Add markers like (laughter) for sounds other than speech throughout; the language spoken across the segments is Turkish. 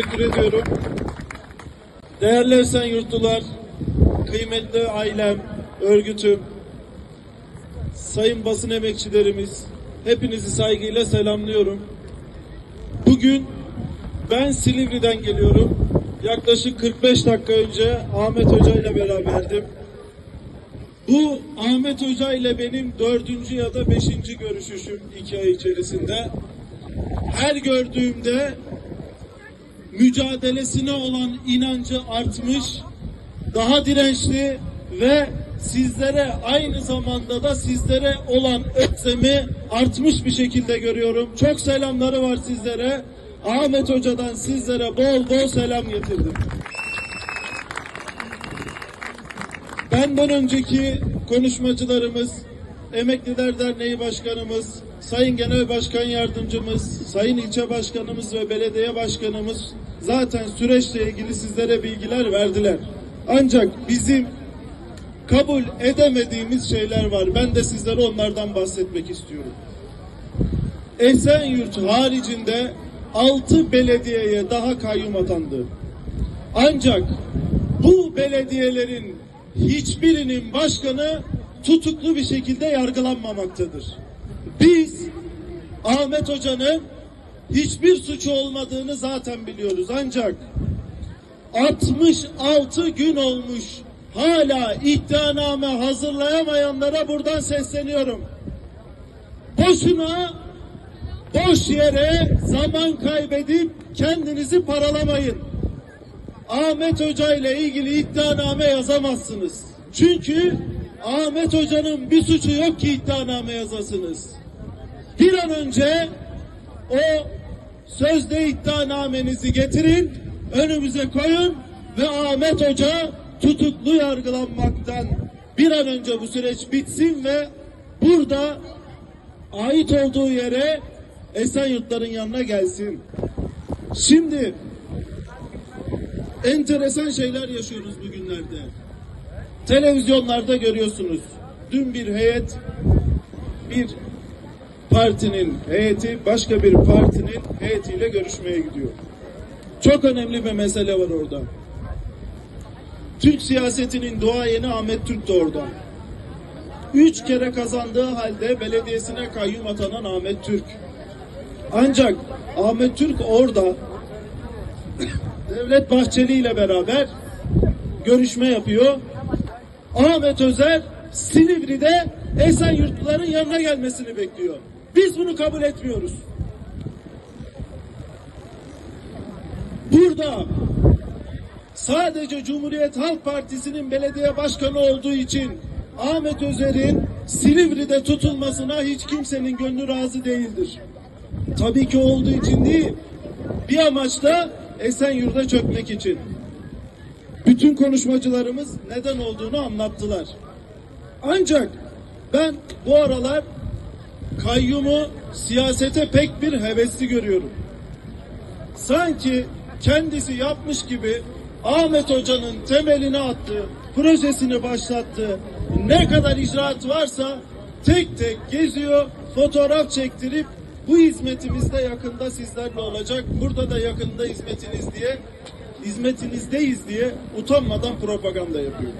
teşekkür ediyorum. Değerli Esenyurtlular, kıymetli ailem, örgütüm, sayın basın emekçilerimiz, hepinizi saygıyla selamlıyorum. Bugün ben Silivri'den geliyorum. Yaklaşık 45 dakika önce Ahmet Hoca ile beraberdim. Bu Ahmet Hoca ile benim dördüncü ya da beşinci görüşüşüm iki ay içerisinde. Her gördüğümde mücadelesine olan inancı artmış, daha dirençli ve sizlere aynı zamanda da sizlere olan özlemi artmış bir şekilde görüyorum. Çok selamları var sizlere. Ahmet Hoca'dan sizlere bol bol selam getirdim. Benden önceki konuşmacılarımız, Emekliler Derneği Başkanımız, Sayın Genel Başkan Yardımcımız, Sayın İlçe Başkanımız ve Belediye Başkanımız zaten süreçle ilgili sizlere bilgiler verdiler. Ancak bizim kabul edemediğimiz şeyler var. Ben de sizlere onlardan bahsetmek istiyorum. Esenyurt haricinde 6 belediyeye daha kayyum atandı. Ancak bu belediyelerin hiçbirinin başkanı tutuklu bir şekilde yargılanmamaktadır. Biz Ahmet Hoca'nın hiçbir suçu olmadığını zaten biliyoruz. Ancak 66 gün olmuş hala iddianame hazırlayamayanlara buradan sesleniyorum. Boşuna boş yere zaman kaybedip kendinizi paralamayın. Ahmet Hoca ile ilgili iddianame yazamazsınız. Çünkü Ahmet Hoca'nın bir suçu yok ki iddianame yazasınız. Bir an önce o sözde iddianamenizi getirin, önümüze koyun ve Ahmet Hoca tutuklu yargılanmaktan bir an önce bu süreç bitsin ve burada ait olduğu yere Esenyurtların yanına gelsin. Şimdi enteresan şeyler yaşıyoruz bugünlerde. Televizyonlarda görüyorsunuz. Dün bir heyet bir partinin heyeti başka bir partinin heyetiyle görüşmeye gidiyor. Çok önemli bir mesele var orada. Türk siyasetinin duayeni Ahmet Türk de orada. Üç kere kazandığı halde belediyesine kayyum atanan Ahmet Türk. Ancak Ahmet Türk orada (coughs) Devlet Bahçeli ile beraber görüşme yapıyor. Ahmet Özer Silivri'de Esenyurtluların yanına gelmesini bekliyor. Biz bunu kabul etmiyoruz. Burada sadece Cumhuriyet Halk Partisi'nin belediye başkanı olduğu için Ahmet Özer'in Silivri'de tutulmasına hiç kimsenin gönlü razı değildir. Tabii ki olduğu için değil. Bir amaçla Esenyurt'a çökmek için. Bütün konuşmacılarımız neden olduğunu anlattılar. Ancak ben bu aralar kayyumu siyasete pek bir hevesli görüyorum. Sanki kendisi yapmış gibi Ahmet Hoca'nın temelini attı, projesini başlattı. Ne kadar icraat varsa tek tek geziyor, fotoğraf çektirip bu hizmetimiz de yakında sizlerle olacak. Burada da yakında hizmetiniz diye, hizmetinizdeyiz diye utanmadan propaganda yapıyor.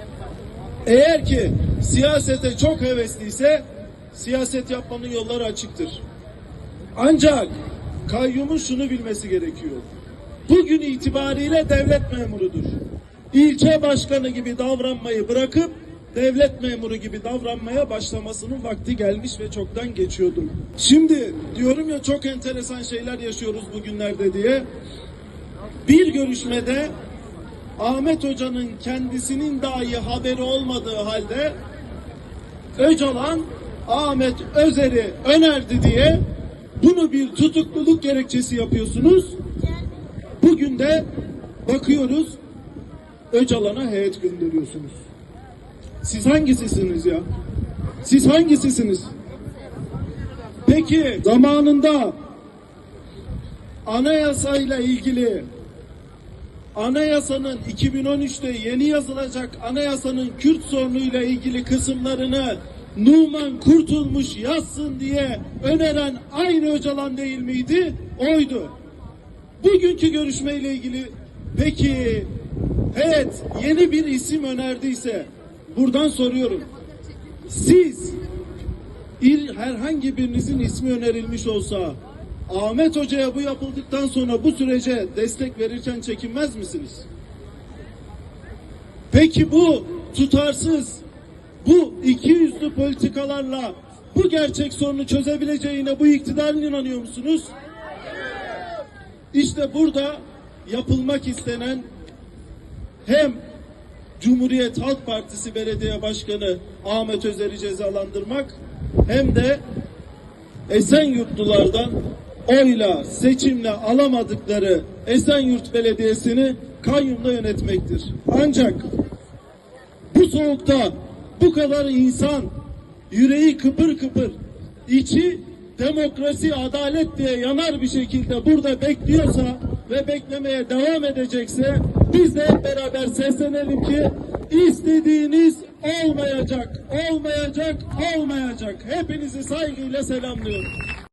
Eğer ki siyasete çok hevesliyse siyaset yapmanın yolları açıktır. Ancak kayyumun şunu bilmesi gerekiyor. Bugün itibariyle devlet memurudur. İlçe başkanı gibi davranmayı bırakıp devlet memuru gibi davranmaya başlamasının vakti gelmiş ve çoktan geçiyordu. Şimdi diyorum ya çok enteresan şeyler yaşıyoruz bugünlerde diye. Bir görüşmede Ahmet Hoca'nın kendisinin dahi haberi olmadığı halde Öcalan Ahmet Özer'i önerdi diye bunu bir tutukluluk gerekçesi yapıyorsunuz. Bugün de bakıyoruz Öcalan'a heyet gönderiyorsunuz. Siz hangisisiniz ya? Siz hangisisiniz? Peki zamanında anayasayla ilgili anayasanın 2013'te yeni yazılacak anayasanın Kürt sorunuyla ilgili kısımlarını Numan Kurtulmuş yazsın diye öneren aynı Öcalan değil miydi? Oydu. bugünkü görüşmeyle ilgili peki evet yeni bir isim önerdiyse buradan soruyorum. Siz il herhangi birinizin ismi önerilmiş olsa Ahmet Hoca'ya bu yapıldıktan sonra bu sürece destek verirken çekinmez misiniz? Peki bu tutarsız, bu iki yüzlü politikalarla bu gerçek sorunu çözebileceğine bu iktidarın inanıyor musunuz? İşte burada yapılmak istenen hem Cumhuriyet Halk Partisi Belediye Başkanı Ahmet Özer'i cezalandırmak hem de Esenyurtlulardan oyla, seçimle alamadıkları Esenyurt Belediyesi'ni kayyumla yönetmektir. Ancak bu soğukta bu kadar insan yüreği kıpır kıpır, içi demokrasi, adalet diye yanar bir şekilde burada bekliyorsa ve beklemeye devam edecekse biz de hep beraber seslenelim ki istediğiniz olmayacak, olmayacak, olmayacak. Hepinizi saygıyla selamlıyorum.